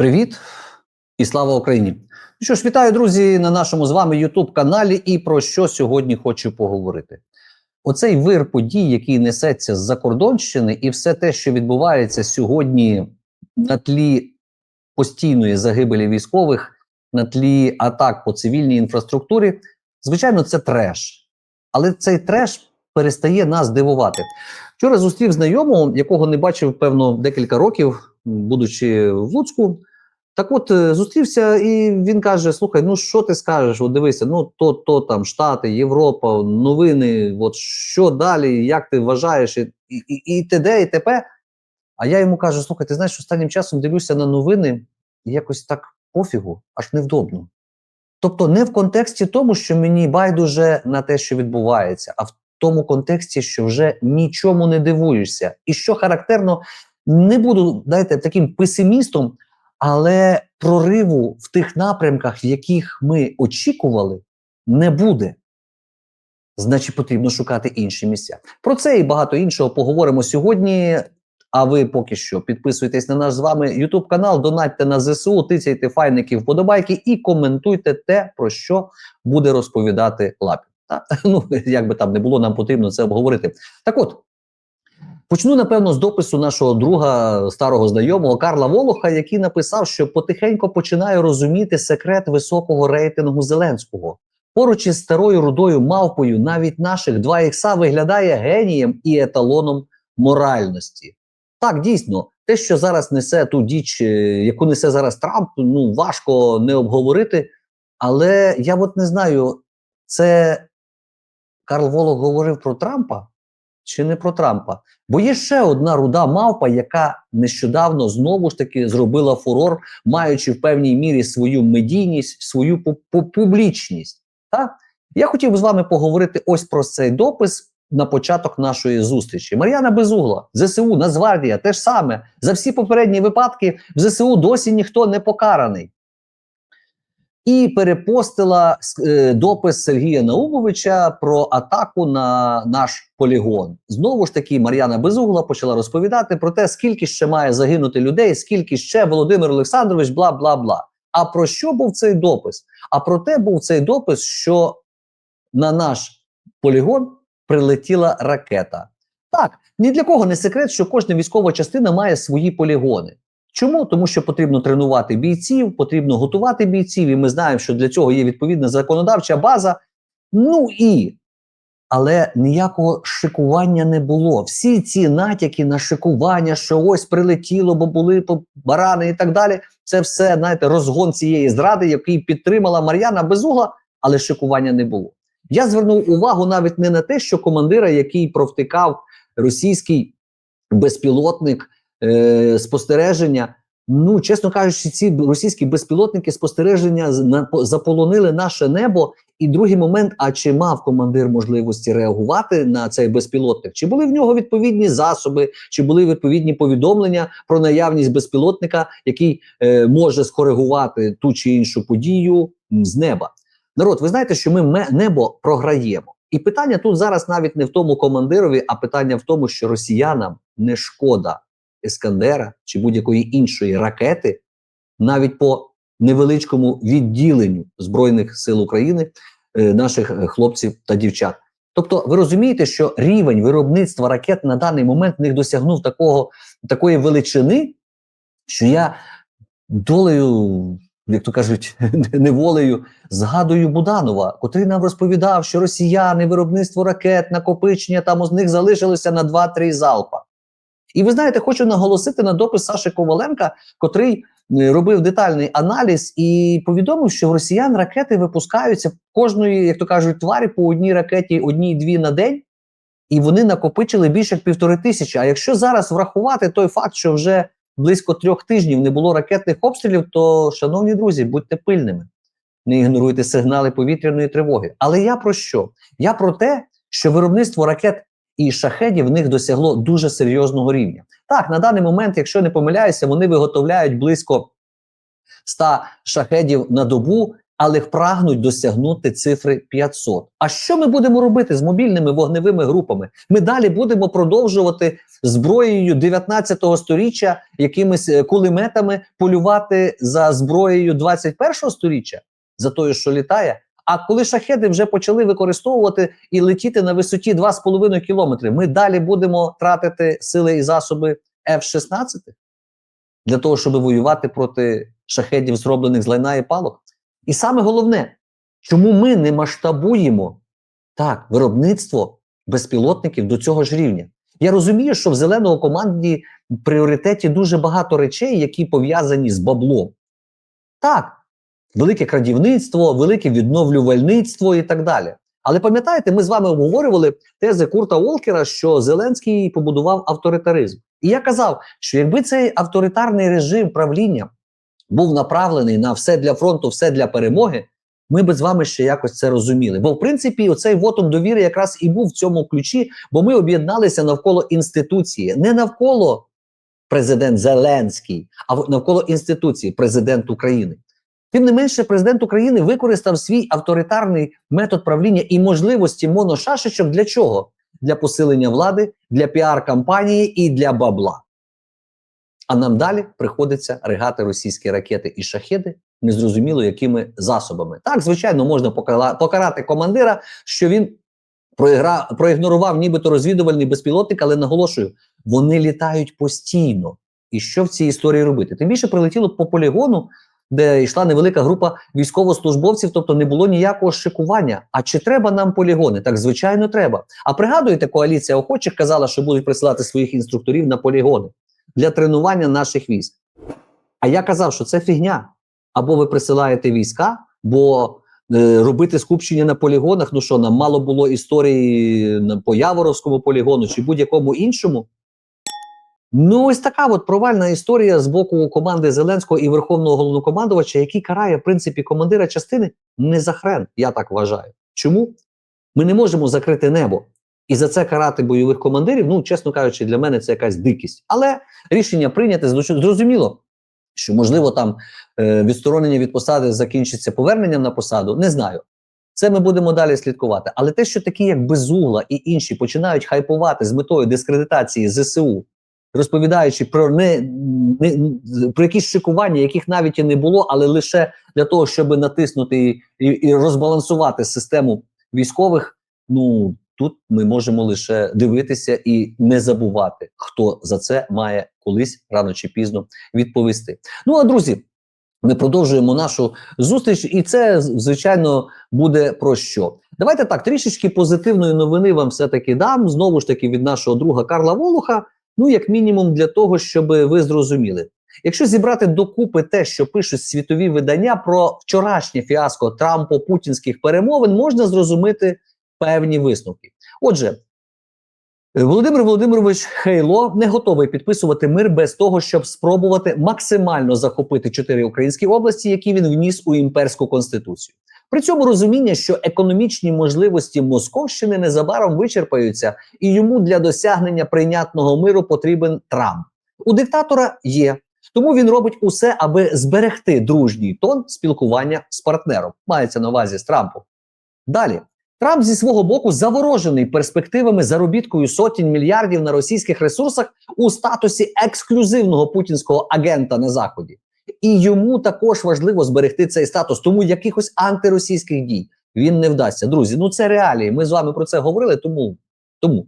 Привіт і слава Україні! Ну що ж, вітаю, друзі, на нашому з вами youtube каналі. І про що сьогодні хочу поговорити. Оцей вир подій, який несеться з закордонщини, і все те, що відбувається сьогодні на тлі постійної загибелі військових, на тлі атак по цивільній інфраструктурі, звичайно, це треш. Але цей треш перестає нас дивувати. Вчора зустрів знайомого, якого не бачив, певно, декілька років, будучи в Луцьку. Так от е, зустрівся, і він каже: Слухай, ну що ти скажеш? От дивися, ну то, то там Штати, Європа, новини, от що далі, як ти вважаєш, і, і, і т.д. і т.п. А я йому кажу: слухай, ти знаєш, останнім часом дивлюся на новини, і якось так пофігу, аж невдобно. Тобто, не в контексті тому, що мені байдуже на те, що відбувається, а в тому контексті, що вже нічому не дивуєшся. І що характерно, не буду знаєте, таким песимістом, але прориву в тих напрямках, в яких ми очікували, не буде. Значить, потрібно шукати інші місця. Про це і багато іншого поговоримо сьогодні. А ви поки що підписуйтесь на наш з вами YouTube канал, донатьте на ЗСУ, тицяйте файники вподобайки і коментуйте те, про що буде розповідати Лапін. Ну, як би там не було, нам потрібно це обговорити. Так от, почну, напевно, з допису нашого друга старого знайомого Карла Волоха, який написав, що потихеньку починає розуміти секрет високого рейтингу Зеленського. Поруч із старою рудою мавпою навіть наших 2 ікса виглядає генієм і еталоном моральності. Так, дійсно, те, що зараз несе ту діч, е, яку несе зараз Трамп, ну важко не обговорити. Але я от не знаю, це Карл Волох говорив про Трампа чи не про Трампа? Бо є ще одна руда мавпа, яка нещодавно знову ж таки зробила фурор, маючи в певній мірі свою медійність, свою пу- пу- публічність. Так? Я хотів би з вами поговорити ось про цей допис на початок нашої зустрічі. Мар'яна Безугла, ЗСУ, Нацгвардія, те ж саме. За всі попередні випадки в ЗСУ досі ніхто не покараний. І перепостила е, допис Сергія Наумовича про атаку на наш полігон. Знову ж таки, Мар'яна Безугла почала розповідати про те, скільки ще має загинути людей, скільки ще Володимир Олександрович, бла бла бла. А про що був цей допис? А про те був цей допис, що на наш полігон прилетіла ракета. Так, ні для кого не секрет, що кожна військова частина має свої полігони. Чому? Тому що потрібно тренувати бійців, потрібно готувати бійців, і ми знаємо, що для цього є відповідна законодавча база. Ну і але ніякого шикування не було. Всі ці натяки на шикування, що ось прилетіло, бо були то барани і так далі. Це все, знаєте, розгон цієї зради, який підтримала Мар'яна Безугла, але шикування не було. Я звернув увагу навіть не на те, що командира, який провтикав російський безпілотник е, спостереження. Ну, чесно кажучи, ці російські безпілотники спостереження заполонили наше небо. І другий момент: а чи мав командир можливості реагувати на цей безпілотник? Чи були в нього відповідні засоби, чи були відповідні повідомлення про наявність безпілотника, який е, може скоригувати ту чи іншу подію з неба? Народ, ви знаєте, що ми небо програємо. І питання тут зараз навіть не в тому командирові, а питання в тому, що росіянам не шкода Ескандера чи будь-якої іншої ракети, навіть по невеличкому відділенню Збройних сил України, е, наших е, хлопців та дівчат. Тобто, ви розумієте, що рівень виробництва ракет на даний момент них досягнув такого, такої величини, що я долею, як то кажуть, неволею згадую Буданова, котрий нам розповідав, що росіяни, виробництво ракет, накопичення там з них залишилося на 2-3 залпа. І ви знаєте, хочу наголосити на допис Саші Коваленка, котрий е, робив детальний аналіз і повідомив, що в росіян ракети випускаються кожної, як то кажуть, тварі по одній ракеті, одній-дві на день, і вони накопичили більше як півтори тисячі. А якщо зараз врахувати той факт, що вже близько трьох тижнів не було ракетних обстрілів, то, шановні друзі, будьте пильними, не ігноруйте сигнали повітряної тривоги. Але я про що? Я про те, що виробництво ракет і шахедів в них досягло дуже серйозного рівня. Так, на даний момент, якщо не помиляюся, вони виготовляють близько 100 шахедів на добу. але прагнуть досягнути цифри 500. А що ми будемо робити з мобільними вогневими групами? Ми далі будемо продовжувати зброєю 19 сторіччя, якимись е, кулеметами полювати за зброєю 21 сторіччя, за тою, що літає. А коли шахеди вже почали використовувати і летіти на висоті 2,5 кілометри, ми далі будемо тратити сили і засоби F-16 для того, щоб воювати проти шахедів, зроблених з лайна і палок. І саме головне, чому ми не масштабуємо так виробництво безпілотників до цього ж рівня? Я розумію, що в зеленого команді в пріоритеті дуже багато речей, які пов'язані з баблом. Так, велике крадівництво, велике відновлювальництво і так далі. Але пам'ятаєте, ми з вами обговорювали тези Курта Волкера, що Зеленський побудував авторитаризм. І я казав, що якби цей авторитарний режим правління був направлений на все для фронту, все для перемоги, ми би з вами ще якось це розуміли. Бо, в принципі, оцей вотум довіри якраз і був в цьому ключі, бо ми об'єдналися навколо інституції, не навколо президент Зеленський, а навколо інституції президент України. Тим не менше, президент України використав свій авторитарний метод правління і можливості моношашечок для чого? Для посилення влади, для піар-кампанії і для бабла. А нам далі приходиться ригати російські ракети і шахеди, незрозуміло якими засобами. Так, звичайно, можна покарати командира, що він проігра... проігнорував нібито розвідувальний безпілотник, але наголошую, вони літають постійно. І що в цій історії робити? Тим більше прилетіло по полігону, де йшла невелика група військовослужбовців, тобто не було ніякого шикування. А чи треба нам полігони? Так звичайно, треба. А пригадуєте, коаліція охочих казала, що будуть присилати своїх інструкторів на полігони для тренування наших військ. А я казав, що це фігня. Або ви присилаєте війська, бо е, робити скупчення на полігонах, ну що, нам мало було історії по Яворовському полігону чи будь-якому іншому. Ну, ось така от провальна історія з боку команди Зеленського і Верховного головнокомандувача, який карає, в принципі, командира частини не за хрен, я так вважаю. Чому? Ми не можемо закрити небо. І за це карати бойових командирів, ну, чесно кажучи, для мене це якась дикість. Але рішення прийняте, зрозу- зрозуміло, що можливо там е, відсторонення від посади закінчиться поверненням на посаду, не знаю. Це ми будемо далі слідкувати. Але те, що такі, як Безугла і інші, починають хайпувати з метою дискредитації ЗСУ, розповідаючи про не, не про якісь шикування, яких навіть і не було, але лише для того, щоб натиснути і, і, і розбалансувати систему військових. Ну тут ми можемо лише дивитися і не забувати, хто за це має колись рано чи пізно відповісти. Ну а друзі, ми продовжуємо нашу зустріч, і це звичайно буде про що. Давайте так трішечки позитивної новини вам все таки дам знову ж таки від нашого друга Карла Волуха. Ну, як мінімум, для того, щоб ви зрозуміли. Якщо зібрати докупи те, що пишуть світові видання про вчорашнє фіаско Трампо-путінських перемовин, можна зрозуміти певні висновки. Отже, Володимир Володимирович Хейло не готовий підписувати мир без того, щоб спробувати максимально захопити чотири українські області, які він вніс у імперську конституцію. При цьому розуміння, що економічні можливості Московщини незабаром вичерпаються, і йому для досягнення прийнятного миру потрібен Трамп. У диктатора є. Тому він робить усе, аби зберегти дружній тон спілкування з партнером. Мається на увазі з Трампом. Далі Трамп зі свого боку заворожений перспективами заробіткою сотень мільярдів на російських ресурсах у статусі ексклюзивного путінського агента на заході. І йому також важливо зберегти цей статус, тому якихось антиросійських дій він не вдасться. Друзі, ну це реалії. Ми з вами про це говорили. Тому тому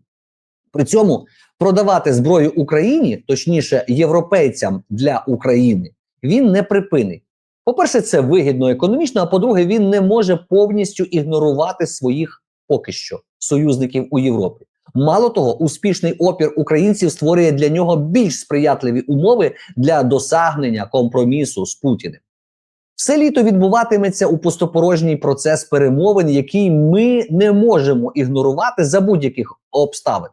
при цьому продавати зброю Україні, точніше європейцям для України, він не припинить. По-перше, це вигідно економічно. А по-друге, він не може повністю ігнорувати своїх поки що союзників у Європі. Мало того, успішний опір українців створює для нього більш сприятливі умови для досягнення компромісу з Путіним. Все літо відбуватиметься у пустопорожній процес перемовин, який ми не можемо ігнорувати за будь-яких обставин.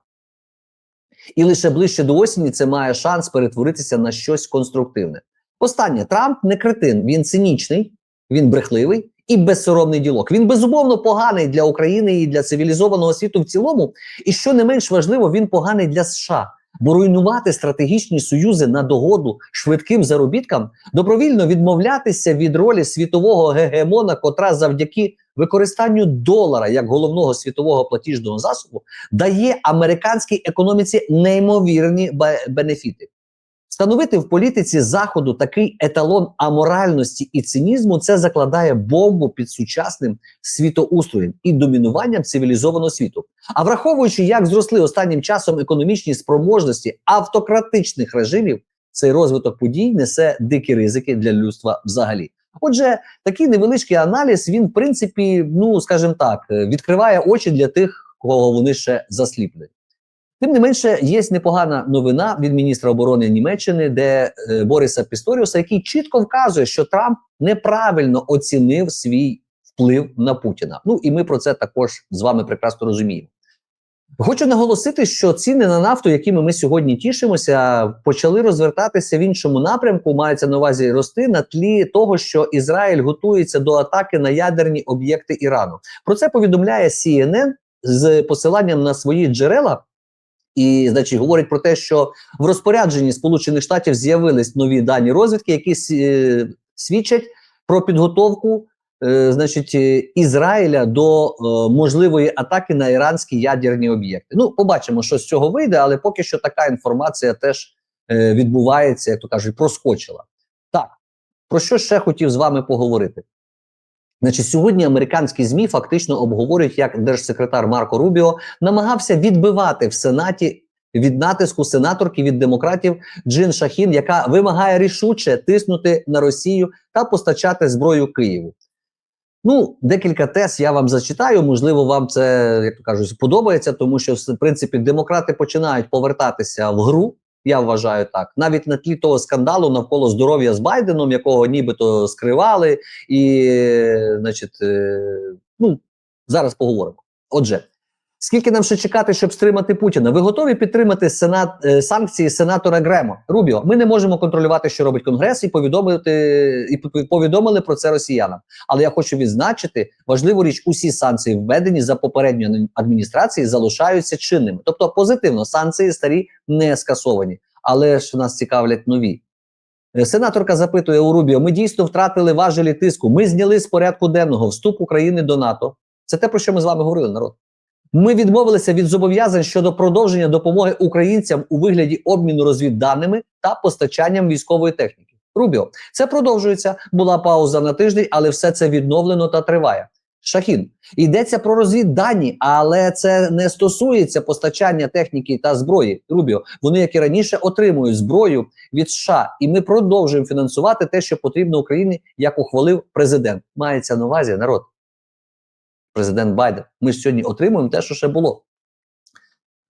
І лише ближче до осені це має шанс перетворитися на щось конструктивне. Останнє Трамп не кретин, він цинічний, він брехливий і безсоромний ділок. Він безумовно поганий для України і для цивілізованого світу в цілому. І що не менш важливо, він поганий для США. Бо руйнувати стратегічні союзи на догоду швидким заробіткам, добровільно відмовлятися від ролі світового гегемона, котра завдяки використанню долара як головного світового платіжного засобу дає американській економіці неймовірні бе- бенефіти. Встановити в політиці заходу такий еталон аморальності і цинізму це закладає бомбу під сучасним світоустроєм і домінуванням цивілізованого світу. А враховуючи, як зросли останнім часом економічні спроможності автократичних режимів, цей розвиток подій несе дикі ризики для людства взагалі. Отже, такий невеличкий аналіз він, в принципі, ну скажімо так, відкриває очі для тих, кого вони ще засліплені. Тим не менше, є непогана новина від міністра оборони Німеччини, де е, Бориса Пісторіуса, який чітко вказує, що Трамп неправильно оцінив свій вплив на Путіна. Ну і ми про це також з вами прекрасно розуміємо. Хочу наголосити, що ціни на нафту, якими ми сьогодні тішимося, почали розвертатися в іншому напрямку. Мається на увазі рости на тлі того, що Ізраїль готується до атаки на ядерні об'єкти Ірану. Про це повідомляє CNN з посиланням на свої джерела. І, значить, говорить про те, що в розпорядженні Сполучених Штатів з'явились нові дані розвідки, які е, свідчать про підготовку, е, значить, е, Ізраїля до можливої атаки на іранські ядерні об'єкти. Ну, побачимо, що з цього вийде, але поки що така інформація теж відбувається, як то кажуть, проскочила. Так, про що ще хотів з вами поговорити? Значить, сьогодні американські змі фактично обговорюють, як держсекретар Марко Рубіо намагався відбивати в сенаті від натиску сенаторки від демократів Джин Шахін, яка вимагає рішуче тиснути на Росію та постачати зброю Києву. Ну, декілька тез я вам зачитаю. Можливо, вам це як то кажуть сподобається, тому що в принципі демократи починають повертатися в гру. Я вважаю так, навіть на тлі того скандалу навколо здоров'я з Байденом, якого нібито скривали, і, значить, е, ну зараз поговоримо. Отже, скільки нам ще чекати, щоб стримати Путіна? Ви готові підтримати сенат е, санкції сенатора Гремо Рубіо? Ми не можемо контролювати, що робить конгрес, і повідомити і повідомили про це росіянам. Але я хочу відзначити важливу річ: усі санкції, введені за попередньої адміністрації, залишаються чинними. Тобто, позитивно санкції старі не скасовані, але ж нас цікавлять нові. Е, Сенаторка запитує у Рубіо: ми дійсно втратили важелі тиску. Ми зняли з порядку денного вступ України до НАТО. Це те, про що ми з вами говорили, народ. Ми відмовилися від зобов'язань щодо продовження допомоги українцям у вигляді обміну розвідданими та постачанням військової техніки. Рубіо, це продовжується. Була пауза на тиждень, але все це відновлено та триває. Шахін йдеться про розвіддані, але це не стосується постачання техніки та зброї. Рубіо, вони як і раніше отримують зброю від США, і ми продовжуємо фінансувати те, що потрібно Україні, як ухвалив президент. Мається на увазі народ. Президент Байден. Ми ж сьогодні отримуємо те, що ще було.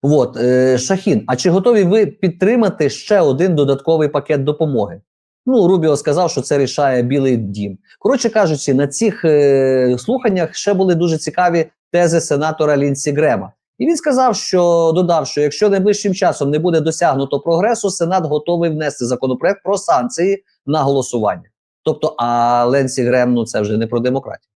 От, е, Шахін, а чи готові ви підтримати ще один додатковий пакет допомоги? Ну, Рубіо сказав, що це рішає Білий Дім. Коротше кажучи, на цих е, слуханнях ще були дуже цікаві тези сенатора Лінсі Грема. І він сказав, що додав, що якщо найближчим часом не буде досягнуто прогресу, Сенат готовий внести законопроект про санкції на голосування. Тобто, а Ленсі Грем, ну це вже не про демократію.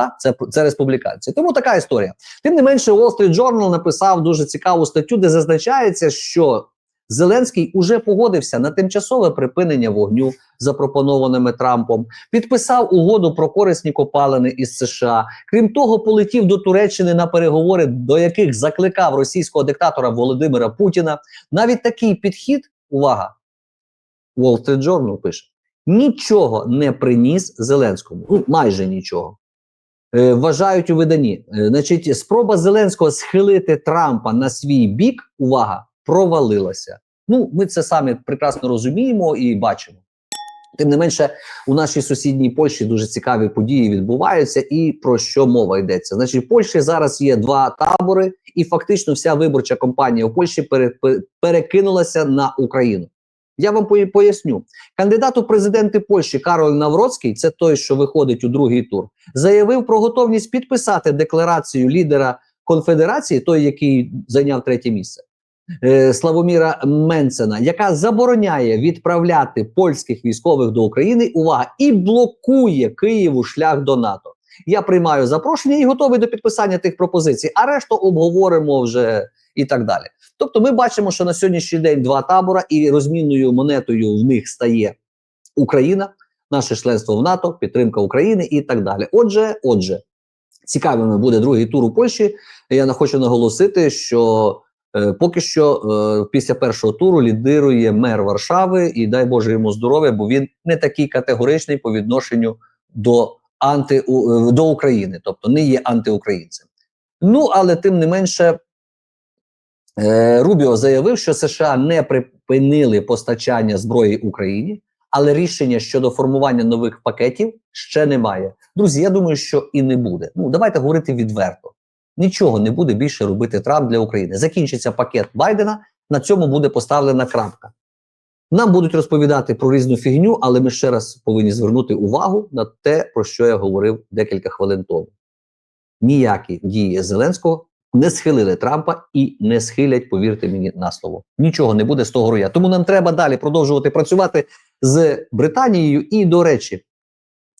Та це це республіканці. Тому така історія. Тим не менше, Wall Street Journal написав дуже цікаву статтю, де зазначається, що Зеленський уже погодився на тимчасове припинення вогню, запропонованими Трампом, підписав угоду про корисні копалини із США. Крім того, полетів до Туреччини на переговори, до яких закликав російського диктатора Володимира Путіна. Навіть такий підхід, увага, Wall Street Journal пише: нічого не приніс Зеленському. Ну, майже нічого. Е, вважають у виданні. Е, значить, спроба Зеленського схилити Трампа на свій бік, увага, провалилася. Ну, ми це самі прекрасно розуміємо і бачимо. Тим не менше, у нашій сусідній Польщі дуже цікаві події відбуваються, і про що мова йдеться. Значить, в Польщі зараз є два табори, і фактично вся виборча кампанія у Польщі пере, пере, перекинулася на Україну. Я вам поясню. Кандидат у президенти Польщі Кароль Навроцький, це той, що виходить у другий тур, заявив про готовність підписати декларацію лідера конфедерації, той, який зайняв третє місце. е, Славоміра Менцена, яка забороняє відправляти польських військових до України, увага, і блокує Києву шлях до НАТО. Я приймаю запрошення і готовий до підписання тих пропозицій, а решту обговоримо вже і так далі. Тобто, ми бачимо, що на сьогоднішній день два табора, і розмінною монетою в них стає Україна, наше членство в НАТО, підтримка України і так далі. Отже, отже, цікавим буде другий тур у Польщі. Я хочу наголосити, що е, поки що е, після першого туру лідирує мер Варшави, і дай Боже йому здоров'я, бо він не такий категоричний по відношенню до анти е, до України, тобто не є антиукраїнцем. Ну але тим не менше. Е, Рубіо заявив, що США не припинили постачання зброї Україні, але рішення щодо формування нових пакетів ще немає. Друзі, я думаю, що і не буде. Ну давайте говорити відверто. Нічого не буде більше робити Трамп для України. Закінчиться пакет Байдена. На цьому буде поставлена крапка. Нам будуть розповідати про різну фігню, але ми ще раз повинні звернути увагу на те, про що я говорив декілька хвилин тому. Ніякі дії Зеленського не схилили Трампа і не схилять, повірте мені на слово. Нічого не буде з того роя. Тому нам треба далі продовжувати працювати з Британією. І, до речі,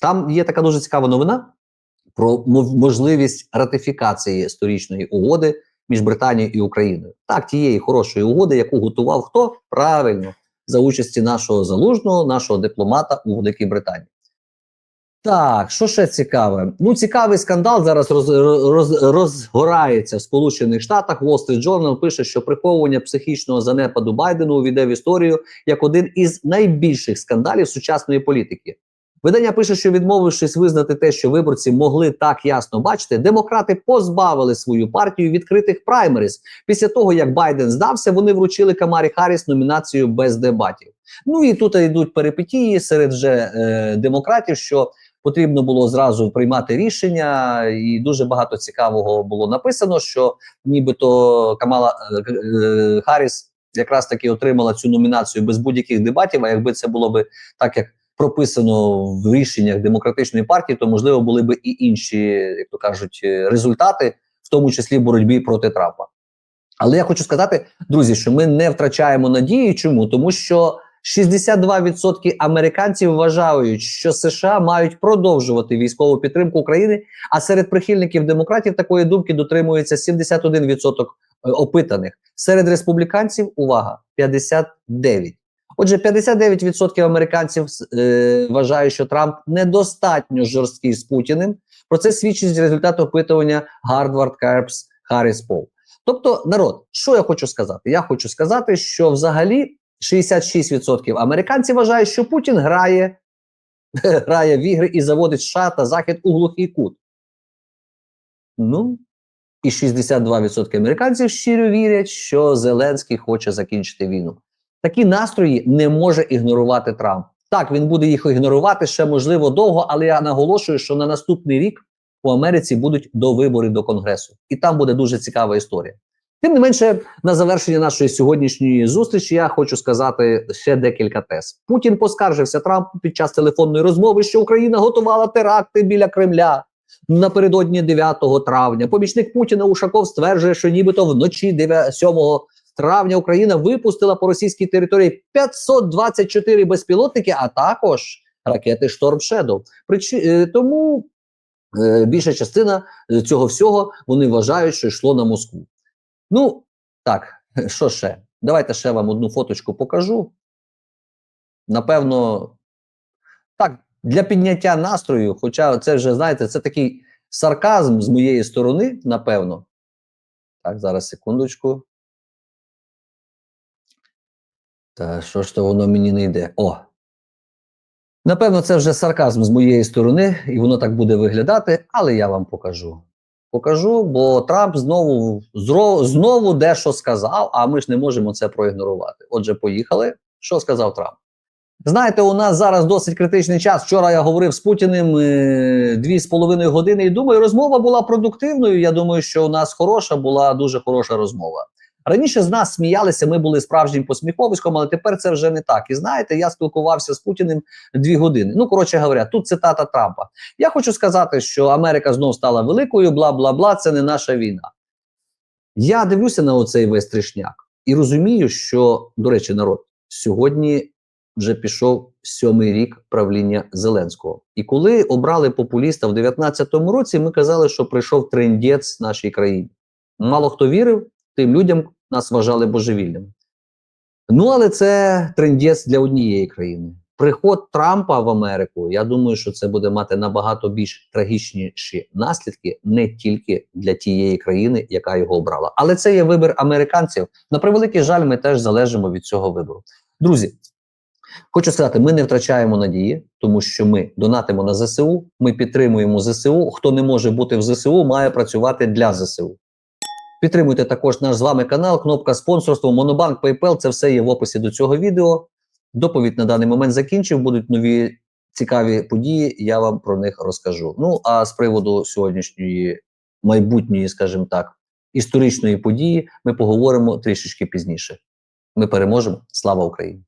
там є така дуже цікава новина про можливість ратифікації сторічної угоди між Британією і Україною. Так, тієї хорошої угоди, яку готував хто правильно за участі нашого залужного, нашого дипломата у Великій Британії. Так, що ще цікаве? Ну, цікавий скандал зараз роз, роз, розгорається в Сполучених Штатах. Wall Street Journal пише, що приховування психічного занепаду Байдену увійде в історію як один із найбільших скандалів сучасної політики. Видання пише, що відмовившись визнати те, що виборці могли так ясно бачити, демократи позбавили свою партію відкритих праймерис. Після того як Байден здався, вони вручили Камарі Харріс номінацію без дебатів. Ну і тут йдуть перипетії серед вже е, демократів, що потрібно було зразу приймати рішення, і дуже багато цікавого було написано, що нібито Камала е, е, Харріс якраз таки отримала цю номінацію без будь-яких дебатів. А якби це було би так, як прописано в рішеннях демократичної партії, то можливо були б і інші, як то кажуть, е, результати, в тому числі боротьбі проти Трампа. Але я хочу сказати, друзі, що ми не втрачаємо надії. Чому? Тому що 62% американців вважають, що США мають продовжувати військову підтримку України. А серед прихильників демократів такої думки дотримується 71% опитаних. Серед республіканців увага 59%. Отже, 59% американців е, вважають, що Трамп недостатньо жорсткий з Путіним. Про це свідчить результат опитування Harvard Carps Harris Poll. Тобто, народ, що я хочу сказати? Я хочу сказати, що взагалі 66% американців вважають, що Путін грає, грає в ігри і заводить США та Захід у глухий кут. Ну, і 62% американців щиро вірять, що Зеленський хоче закінчити війну. Такі настрої не може ігнорувати Трамп. Так, він буде їх ігнорувати ще можливо довго, але я наголошую, що на наступний рік у Америці будуть довибори до Конгресу, і там буде дуже цікава історія. Тим не менше, на завершення нашої сьогоднішньої зустрічі я хочу сказати ще декілька тез. Путін поскаржився Трампу під час телефонної розмови, що Україна готувала теракти біля Кремля. Напередодні 9 травня помічник Путіна Ушаков стверджує, що нібито вночі 9, 7 травня Україна випустила по російській території 524 безпілотники, а також ракети Storm Shadow. Причи, е, тому е, більша частина е, цього всього вони вважають, що йшло на Москву. Ну, так, що ще? Давайте ще вам одну фоточку покажу. Напевно, так, для підняття настрою, хоча це вже, знаєте, це такий сарказм з моєї сторони, напевно. Так, зараз секундочку. Та що ж то воно мені не йде? О! Напевно, це вже сарказм з моєї сторони, і воно так буде виглядати, але я вам покажу. Покажу, бо Трамп знову знову дещо сказав, а ми ж не можемо це проігнорувати. Отже, поїхали. Що сказав Трамп? Знаєте, у нас зараз досить критичний час. Вчора я говорив з Путіним е, дві з половиною години, і думаю, розмова була продуктивною. Я думаю, що у нас хороша була дуже хороша розмова. Раніше з нас сміялися, ми були справжнім посміховиськом, але тепер це вже не так. І знаєте, я спілкувався з Путіним дві години. Ну, коротше говоря, тут цитата Трампа. Я хочу сказати, що Америка знов стала великою, бла бла бла. Це не наша війна. Я дивлюся на оцей весь тришняк і розумію, що, до речі, народ, сьогодні вже пішов сьомий рік правління Зеленського. І коли обрали популіста в 19-му році, ми казали, що прийшов трендець нашій країні. Мало хто вірив, тим людям нас вважали божевільними. Ну, але це трендець для однієї країни. Приход Трампа в Америку, я думаю, що це буде мати набагато більш трагічніші наслідки не тільки для тієї країни, яка його обрала. Але це є вибір американців. На превеликий жаль, ми теж залежимо від цього вибору. Друзі, хочу сказати, ми не втрачаємо надії, тому що ми донатимо на ЗСУ, ми підтримуємо ЗСУ. Хто не може бути в ЗСУ, має працювати для ЗСУ. Підтримуйте також наш з вами канал, кнопка спонсорства, Монобанк, PayPal, це все є в описі до цього відео. Доповідь на даний момент закінчив. Будуть нові цікаві події. Я вам про них розкажу. Ну а з приводу сьогоднішньої майбутньої, скажімо так, історичної події, ми поговоримо трішечки пізніше. Ми переможемо. Слава Україні!